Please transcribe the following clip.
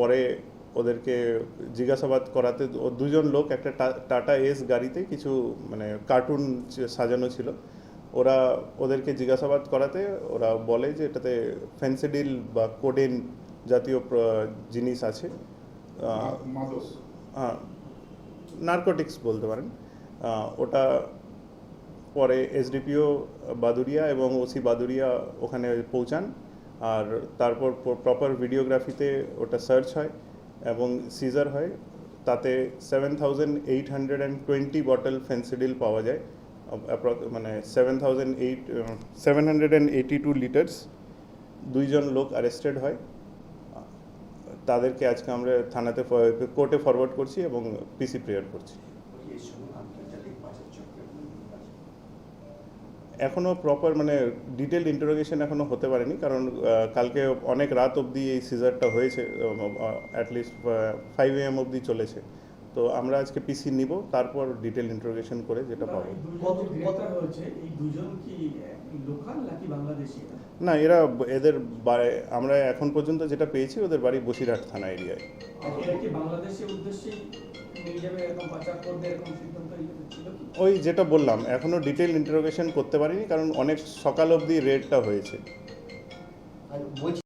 পরে ওদেরকে জিজ্ঞাসাবাদ করাতে দুজন লোক একটা টাটা এস গাড়িতে কিছু মানে কার্টুন সাজানো ছিল। ওরা ওদেরকে জিজ্ঞাসাবাদ করাতে ওরা বলে যে এটাতে ফেন্সিডিল বা কোডেন জাতীয় জিনিস আছে। হ্যাঁ নার্কোটিক্স বলতে পারেন। ওটা পরে এসডিপিও বাদুরিয়া এবং ওসি বাদুরিয়া ওখানে পৌঁছান। আর তারপর প্রপার ভিডিওগ্রাফিতে ওটা সার্চ হয় এবং সিজার হয়। তাতে seven thousand eight hundred and twenty bottle Phensedyl পাওয়া যায়। মানে seven thousand eight seven hundred and eighty two litres দুইজন লোক অ্যারেস্টেড হয়। তাদেরকে আজকে আমরা থানাতে কোর্টে ফরওয়ার্ড করছি এবং পিসি প্রেয়ার করছি। এখনও প্রপার মানে ডিটেল ইন্টারোগেশন এখনও হতে পারেনি কারণ কালকে অনেক রাত অবধি এই সিজারটা হয়েছে অ্যাটলিস্ট ফাইভ এম অবধি চলেছে। তো আমরা আজকে পিসি নিব তারপর ডিটেল ইন্টারোগেশন করে যেটা পাবো। কত হয়েছে? এই দুজন কি না এরা এদের আমরা এখন পর্যন্ত যেটা পেয়েছি ওদের বাড়ি বসিরহাট থানা এরিয়ায়। ওই যেটা বললাম এখনও ডিটেল ইন্টারোগেশন করতে পারিনি কারণ অনেক সকাল অবধি রেডটা হয়েছে।